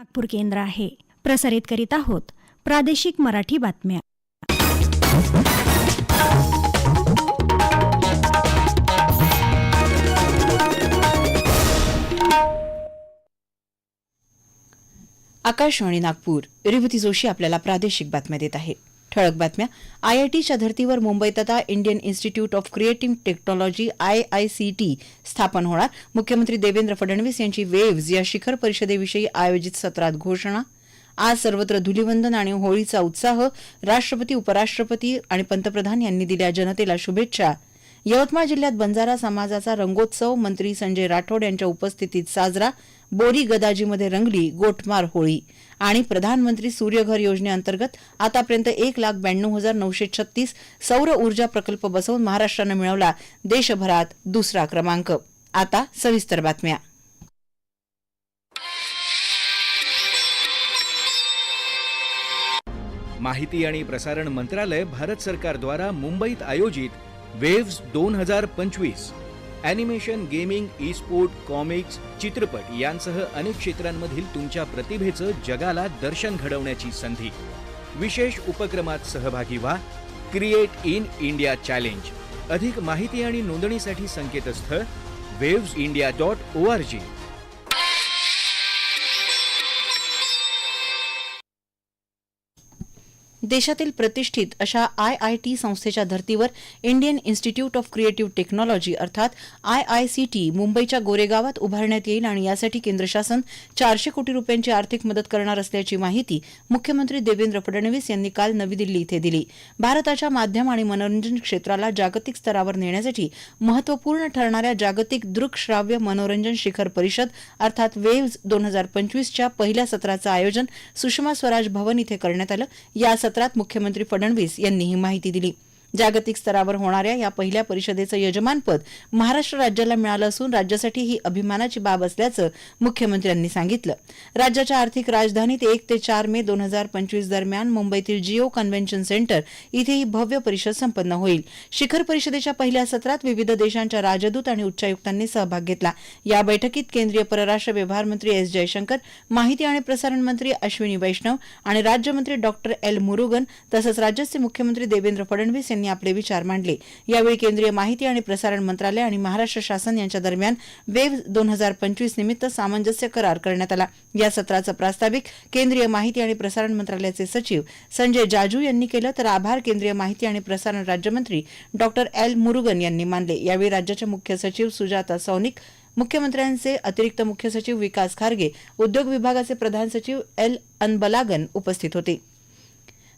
नागपूर केंद्र आहे. प्रसारित करीत आहोत प्रादेशिक मराठी बातम्या. आकाशवाणी नागपूर रेवती जोशी आपल्याला प्रादेशिक बातम्या देत आहे. ठळक बातम्या. आयआयटीच्या धर्तीवर मुंबईत आता Indian Institute of Creative Technology IICT स्थापन होणार. मुख्यमंत्री देवेंद्र फडणवीस यांची वेव्ज या शिखर परिषदेविषयी आयोजित सत्रात घोषणा. आज सर्वत्र धुलिवंदन आणि होळीचा उत्साह राष्ट्रपती उपराष्ट्रपती आणि पंतप्रधान यांनी दिल्या जनतेला शुभेच्छा. यवतमाळ जिल्ह्यात बंजारा समाजाचा रंगोत्सव मंत्री संजय राठोड यांच्या उपस्थितीत साजरा. बोरी गदाजीमध्ये रंगली गोटमार होळी. आणि प्रधानमंत्री सूर्यघर योजनेअंतर्गत आतापर्यंत एक लाख ब्याण्णव हजार नऊशे छत्तीस सौर ऊर्जा प्रकल्प बसवून महाराष्ट्रानं मिळवला देशभरात दुसरा क्रमांक. आता सविस्तर बातम्या. माहिती आणि प्रसारण मंत्रालय भारत सरकारद्वारा मुंबईत आयोजित वेव्स दोन हजार पंचवीस. Animation gaming e sport comics चित्रपट यांसह अनेक क्षेत्रांमधील तुमच्या प्रतिभेचं जगाला दर्शन घडवण्याची संधी. विशेष उपक्रमात सहभागी व्हा. क्रिएट इन इंडिया चॅलेंज अधिक माहिती आणि नोंदणीसाठी संकेतस्थळ waves India dot o r g. देशातील प्रतिष्ठित अशा आय आय टी संस्थेच्या धर्तीवर Indian Institute of Creative Technology अर्थात आय आय सी टी मुंबईच्या गोरेगावात उभारण्यात येईल आणि यासाठी केंद्र शासन चारशे कोटी रुपयांची आर्थिक मदत करणार असल्याची माहिती मुख्यमंत्री देवेंद्र फडणवीस यांनी काल नवी दिल्ली इथे दिली. भारताच्या माध्यम आणि मनोरंजन क्षेत्राला जागतिक स्तरावर नेण्यासाठी महत्त्वपूर्ण ठरणाऱ्या जागतिक दृकश्राव्य मनोरंजन शिखर परिषद अर्थात वेव्ज दोन हजार पंचवीसच्या पहिल्या सत्राचं आयोजन सुषमा स्वराज भवन इथे करण्यात आलं. या सत्रात मुख्यमंत्री फडणवीस यांनी ही माहिती दिली. जागतिक स्तरावर होणाऱ्या या पहिल्या परिषदेचं यजमानपद महाराष्ट्र राज्याला मिळालं असून राज्यासाठी ही अभिमानाची बाब असल्याचं मुख्यमंत्र्यांनी सांगितलं. राज्याच्या आर्थिक राजधानीत एक ते चार मे दोन हजार पंचवीस दरम्यान मुंबईतील जिओ कन्व्हेन्शन सेंटर इथे ही भव्य परिषद संपन्न होईल. शिखर परिषदेच्या पहिल्या सत्रात विविध देशांच्या राजदूत आणि उच्चायुक्तांनी सहभाग घेतला. या बैठकीत केंद्रीय परराष्ट्र व्यवहार मंत्री एस जयशंकर माहिती आणि प्रसारण मंत्री अश्विनी वैष्णव आणि राज्यमंत्री डॉक्टर एल मुरुगन तसंच राज्याचे मुख्यमंत्री देवेंद्र फडणवीस यांनी आपले विचार मांडले. यावेळी केंद्रीय माहिती आणि प्रसारण मंत्रालय आणि महाराष्ट्र शासन यांच्या दरम्यान वेव्ह दोन हजार पंचवीस निमित्त सामंजस्य करार करण्यात आला. या सत्राचं प्रास्ताविक केंद्रीय माहिती आणि प्रसारण मंत्रालयाचे सचिव संजय जाजू यांनी केलं तर आभार केंद्रीय माहिती आणि प्रसारण राज्यमंत्री डॉक्टर एल. मुरुगन यांनी मानले. यावेळी राज्याच्या मुख्य सचिव सुजाता सौनिक मुख्यमंत्र्यांचे अतिरिक्त मुख्य सचिव विकास खारगे उद्योग विभागाचे प्रधान सचिव एल. अनबलागन उपस्थित होते.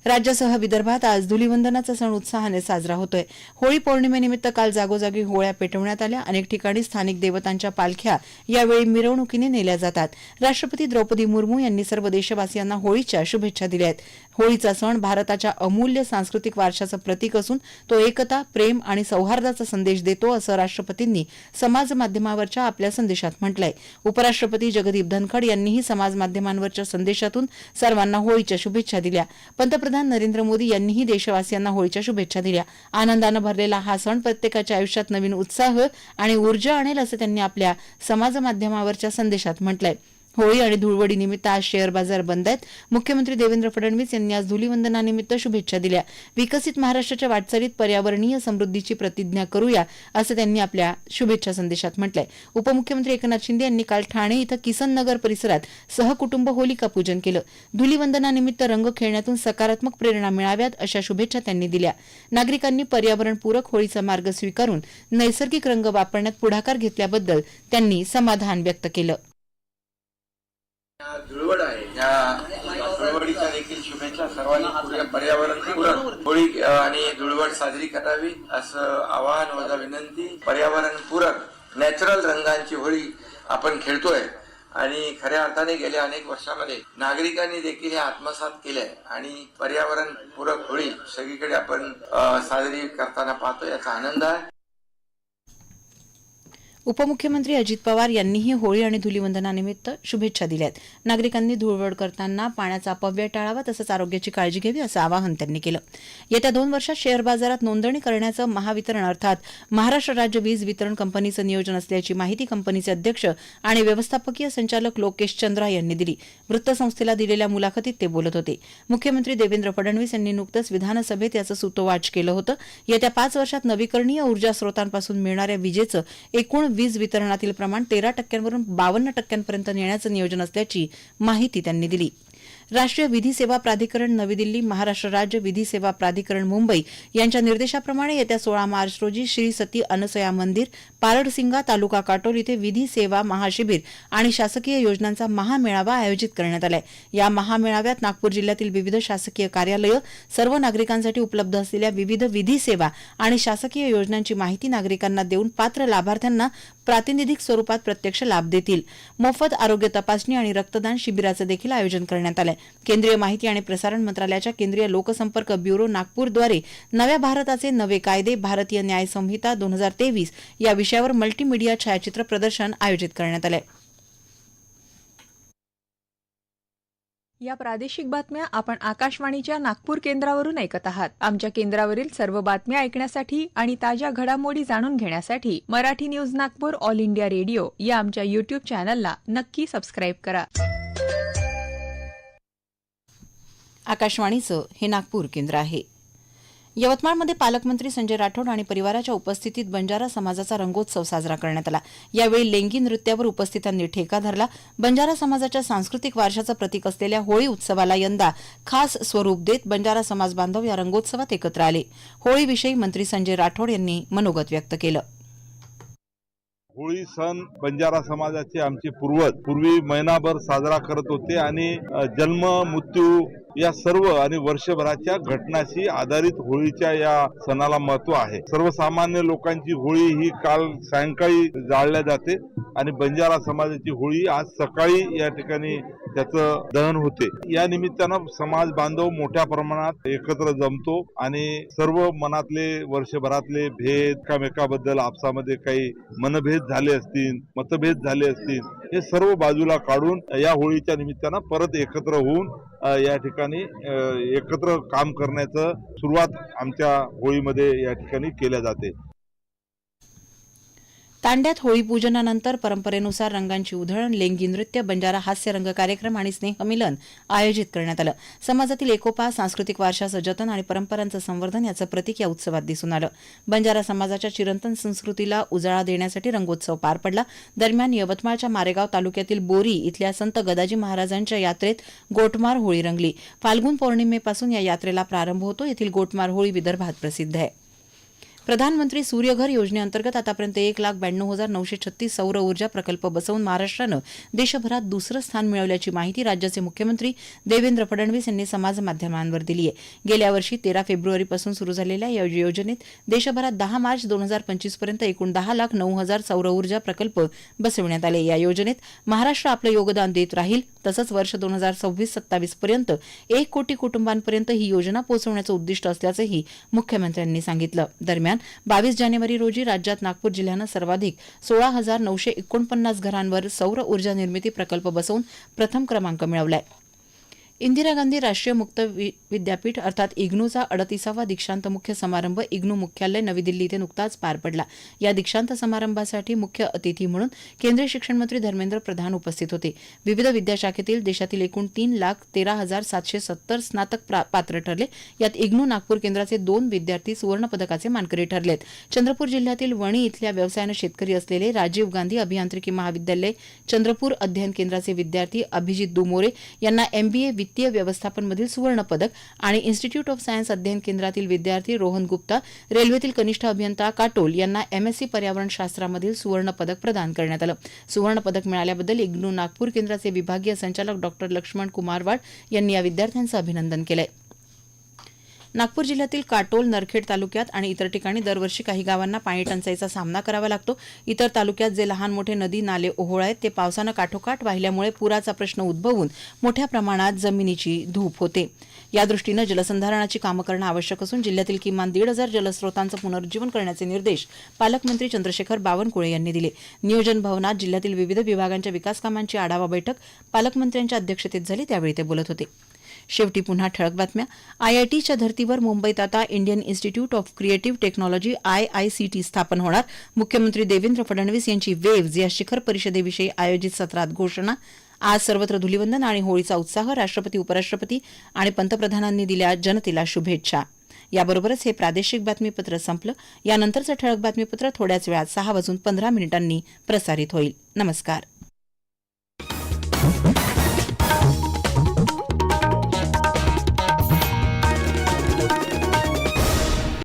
राज्यासह विदर्भात आज धुलीवंदनाचा सण उत्साहाने साजरा होतोय. होळी पौर्णिमेनिमित्त काल जागोजागी होळ्या पेटवण्यात आल्या अनेक ठिकाणी स्थानिक देवतांच्या पालख्या यावेळी मिरवणुकीने नेल्या जातात. राष्ट्रपती द्रौपदी मुर्मू यांनी सर्व देशवासियांना होळीच्या शुभेच्छा दिल्या आहेत. होळीचा सण भारताच्या अमूल्य सांस्कृतिक वारशाचं प्रतीक असून तो एकता प्रेम आणि सौहार्दाचा संदेश देतो असं राष्ट्रपतींनी समाज माध्यमावरच्या आपल्या संदेशात म्हटलंय. उपराष्ट्रपती जगदीप धनखड यांनीही समाज माध्यमांवरच्या संदेशातून सर्वांना होळीच्या शुभेच्छा दिल्या. पंतप्रधान नरेंद्र मोदी यांनीही देशवासियांना होळीच्या शुभेच्छा दिल्या. आनंदानं भरलेला हा सण प्रत्येकाच्या आयुष्यात नवीन उत्साह आणि ऊर्जा आणेल असं त्यांनी आपल्या समाज माध्यमावरच्या संदेशात म्हटलंय. होळी आणि धुळवडी निमित्त आज शेअर बाजार बंद आहेत. मुख्यमंत्री देवेंद्र फडणवीस यांनी आज धुलीवंदनानिमित्त शुभेच्छा दिल्या. विकसित महाराष्ट्राच्या वाटचालीत पर्यावरणीय समृद्धीची प्रतिज्ञा करूया असं त्यांनी आपल्या शुभेच्छा संदेशात म्हटलंय. उपमुख्यमंत्री एकनाथ शिंदे यांनी काल ठाणे इथं किसन नगर परिसरात सहकुटुंब होलिका पूजन केलं. धुलीवंदनानिमित्त रंग खेळण्यातून सकारात्मक प्रेरणा मिळाव्यात अशा शुभेच्छा त्यांनी दिल्या. नागरिकांनी पर्यावरणपूरक होळीचा मार्ग स्वीकारून नैसर्गिक रंग वापरण्यात पुढाकार घेतल्याबद्दल त्यांनी समाधान व्यक्त केलं. धुळवड आहे. या धुळवडीच्या देखील शुभेच्छा सर्वांनी पर्यावरण पूरक होळी आणि धुळवड साजरी करावी असं आवाहन वजा विनंती. पर्यावरण पूरक नॅचरल रंगांची होळी आपण खेळतोय. आणि खऱ्या अर्थाने गेल्या अनेक वर्षामध्ये नागरिकांनी देखील हे आत्मसात केलंय. आणि पर्यावरण पूरक होळी सगळीकडे आपण साजरी करताना पाहतो याचा आनंद आहे. उपमुख्यमंत्री अजित पवार यांनीही होळी आणि धुलीवंदनानिमित्त शुभेच्छा दिल्या आहेत नागरिकांनी धुळवड करताना पाण्याचा अपव्यय टाळावा तसंच आरोग्याची काळजी घ्यावी असं आवाहन त्यांनी केलं. येत्या दोन वर्षात शेअर बाजारात नोंदणी करण्याचं महावितरण अर्थात महाराष्ट्र राज्य वीज वितरण कंपनीचं नियोजन असल्याची माहिती कंपनीचे अध्यक्ष आणि व्यवस्थापकीय संचालक लोकेश चंद्रा यांनी दिली. वृत्तसंस्थेला दिलेल्या मुलाखतीत ते बोलत होते. मुख्यमंत्री देवेंद्र फडणवीस यांनी नुकतंच विधानसभेत याचं सुतोवाच केलं होतं. येत्या पाच वर्षात नवीकरणीय ऊर्जा स्रोतांपासून मिळणाऱ्या विजेचं एकूण वीज वितरणातील प्रमाण तेरा टक्क्यांवरून बावन्न टक्क्यांपर्यंत नेण्याचं नियोजन असल्याची माहिती त्यांनी दिली. राष्ट्रीय विधी सेवा प्राधिकरण नवी दिल्ली महाराष्ट्र राज्य विधी सेवा प्राधिकरण मुंबई यांच्या निर्देशाप्रमाणे येत्या सोळा मार्च रोजी श्री सती अनसया मंदिर पारडसिंगा तालुका काटोल इथे विधी सेवा महाशिबिर आणि शासकीय योजनांचा महामेळावा आयोजित करण्यात आला आहे या महामेळाव्यात नागपूर जिल्ह्यातील विविध शासकीय कार्यालयं सर्व नागरिकांसाठी उपलब्ध असलेल्या विविध विधी सेवा आणि शासकीय योजनांची माहिती नागरिकांना देऊन पात्र लाभार्थ्यांना प्रातिनिधिक स्वरूपात प्रत्यक्ष लाभ देतील. मोफत आरोग्य तपासणी आणि रक्तदान शिबिराचं देखील आयोजन करण्यात आलं आहे केंद्रीय माहिती आणि प्रसारण मंत्रालयाच्या केंद्रीय लोकसंपर्क ब्युरो नागपूरद्वारे नव्या भारताचे नवे कायदे भारतीय न्याय संहिता दोन हजार तेवीस या विषयावर मल्टीमीडिया छायाचित्र प्रदर्शन आयोजित करण्यात आलं या प्रादेशिक बातम्या आपण आकाशवाणीच्या नागपूर केंद्रावरून ऐकत आहात. आमच्या केंद्रावरील सर्व बातम्या ऐकण्यासाठी आणि ताज्या घडामोडी जाणून घेण्यासाठी Marathi news Nagpur all India radio या आमच्या युट्यूब चॅनलला नक्की सबस्क्राईब करा. आकाशवाणीचं हे नागपूर केंद्र आहे. यवतमाळमध्ये पालकमंत्री संजय राठोड आणि परिवाराच्या उपस्थितीत बंजारा समाजाचा रंगोत्सव साजरा करण्यात आला. यावेळी लेंगी नृत्यावर उपस्थितांनी ठेका धरला. बंजारा समाजाच्या सांस्कृतिक वारशाचं प्रतीक असलेल्या होळी उत्सवाला यंदा खास स्वरूप देत बंजारा समाज बांधव या रंगोत्सवात एकत्र आले. होळीविषयी मंत्री संजय राठोड यांनी मनोगत व्यक्त केलं. होळी सण बंजारा समाजाचे आमचे पूर्वज. पूर्वी महिनाभर साजरा करत होते आणि जन्म मृत्यू या सर्व आणि वर्षभराच्या घटनाशी आधारित होळीच्या या सणाला महत्त्व आहे. सर्वसामान्य लोकांची होळी ही काल सायंकाळी जाळल्या जाते आणि बंजारा समाजाची होळी आज सकाळी या ठिकाणी त्याचं दहन होते. या निमित्तानं समाज बांधव मोठ्या प्रमाणात एकत्र जमतो आणि सर्व मनातले वर्षभरातले भेद कामेकाबद्दल आपसामध्ये काही मनभेद झाले असतील मतभेद झाले असतील हे सर्व बाजूला काढून या होळीच्या निमित्तानं परत एकत्र होऊन या ठिकाणी एकत्र काम करण्याचं सुरुवात आमच्या होळीमध्ये या ठिकाणी केल्या जाते. तांड्यात होळी पूजनानंतर परंपरेनुसार रंगांची उधळण लेंगी नृत्य बंजारा हास्य रंग कार्यक्रम आणि स्नेहमिलन आयोजित करण्यात आलं. समाजातील एकोपा सांस्कृतिक वारशाचं जतन आणि परंपरांचं संवर्धन याचं प्रतीक या उत्सवात दिसून आलं. बंजारा समाजाच्या चिरंतन संस्कृतीला उजाळा देण्यासाठी रंगोत्सव पार पडला. दरम्यान यवतमाळच्या मारेगाव तालुक्यातील बोरी इथल्या संत गदाजी महाराजांच्या यात्रेत गोटमार होळी रंगली. फाल्गुन पौर्णिमेपासून या यात्रेला प्रारंभ होतो. येथील गोटमार होळी विदर्भात प्रसिद्ध आहे. प्रधानमंत्री सूर्यघर योजनेअंतर्गत आतापर्यंत एक लाख ब्याण्णव हजार नऊशे छत्तीस सौर ऊर्जा प्रकल्प बसवून महाराष्ट्रानं देशभरात दुसरं स्थान मिळवल्याची माहिती राज्याचे मुख्यमंत्री देवेंद्र फडणवीस यांनी समाजमाध्यमांवर दिली आहे. गेल्या वर्षी तेरा फेब्रुवारीपासून सुरू झालेल्या या योजनेत देशभरात दहा मार्च दोन हजार पंचवीसपर्यंत एकूण दहा लाख नऊ हजार सौर ऊर्जा प्रकल्प बसवण्यात आले. या योजनेत महाराष्ट्र आपलं योगदान देत राहील तसंच वर्ष दोन हजार सव्वीस सत्तावीस पर्यंत एक कोटी कुटुंबांपर्यंत ही योजना पोहोचवण्याचं उद्दिष्ट असल्याचंही मुख्यमंत्र्यांनी सांगितलं. दरम्यान बावीस जानेवारी रोजी राज्यात नागपूर जिल्ह्यानं सर्वाधिक सोळा हजार नऊशे एकोणपन्नास घरांवर सौर ऊर्जा निर्मिती प्रकल्प बसवून प्रथम क्रमांक मिळवलाय. इंदिरा गांधी राष्ट्रीय मुक्त वि- विद्यापीठ अर्थात इग्नूचा अडतीसावा दीक्षांत मुख्य समारंभ इग्नू मुख्यालय नवी दिल्ली इथे नुकताच पार पडला. या दीक्षांत समारंभासाठी मुख्य अतिथी म्हणून केंद्रीय शिक्षण मंत्री धर्मेंद्र प्रधान उपस्थित होते. विविध विद्याशाखेतील देशातील एकूण तीन लाख तेरा हजार सातशे सत्तर स्नातक प्रा- पात्र ठरले. यात इग्नू नागपूर केंद्राचे दोन विद्यार्थी सुवर्ण पदकाचे मानकरी ठरलेत. चंद्रपूर जिल्ह्यातील वणी इथल्या व्यवसायानं शेतकरी असलेले राजीव गांधी अभियांत्रिकी महाविद्यालय चंद्रपूर अध्ययन केंद्राचे विद्यार्थी अभिजित दुमोरे यांना एमबीए वित्तीय व्यवस्थापनमधील सुवर्णपदक आणि इन्स्टिट्यूट ऑफ सायन्स अध्ययन केंद्रातील विद्यार्थी रोहन गुप्ता रेल्वेतील कनिष्ठ अभियंता काटोल यांना एमएससी पर्यावरण शास्त्रामधील सुवर्ण प्रदान करण्यात आलं. सुवर्णपदक मिळाल्याबद्दल इग्नू नागपूर केंद्राचे विभागीय संचालक डॉक्टर लक्ष्मण कुमारवाड यांनी या विद्यार्थ्यांचं अभिनंदन केलं आहे नागपूर जिल्ह्यातील काटोल नरखेड तालुक्यात आणि इतर ठिकाणी दरवर्षी काही गावांना पाणी टंचाईचा सामना करावा लागतो. इतर तालुक्यात जे लहान मोठे नदी नाले ओहोळ आहेत ते पावसानं काठोकाठ वाहिल्यामुळे पुराचा प्रश्न उद्भवून मोठ्या प्रमाणात जमिनीची धूप होते. या दृष्टीनं जलसंधारणाची कामं करणं आवश्यक असून जिल्ह्यातील किमान दीड हजार जलस्रोतांचं पुनरुज्जीवन करण्याचे निर्देश पालकमंत्री चंद्रशेखर बावनकुळे यांनी दिले. नियोजन भवनात जिल्ह्यातील विविध विभागांच्या विकास कामांची आढावा बैठक पालकमंत्र्यांच्या अध्यक्षतेत झाली त्यावेळी ते बोलत होते. शेवटी पुन्हा ठळक बातम्या. आयआयटीच्या धर्तीवर मुंबईत आता Indian Institute of Creative Technology IICT स्थापन होणार. मुख्यमंत्री देवेंद्र फडणवीस यांची वेव्ज या शिखर परिषदेविषयी आयोजित सत्रात घोषणा. आज सर्वत्र धुलीवंदन आणि होळीचा उत्साह राष्ट्रपती उपराष्ट्रपती आणि पंतप्रधानांनी दिल्या जनतेला शुभेच्छा. याबरोबरच हे प्रादेशिक बातमीपत्र संपलं. यानंतरचं ठळक बातमीपत्र थोड्याच वेळात सहा वाजून पंधरा मिनिटांनी प्रसारित होईल. नमस्कार.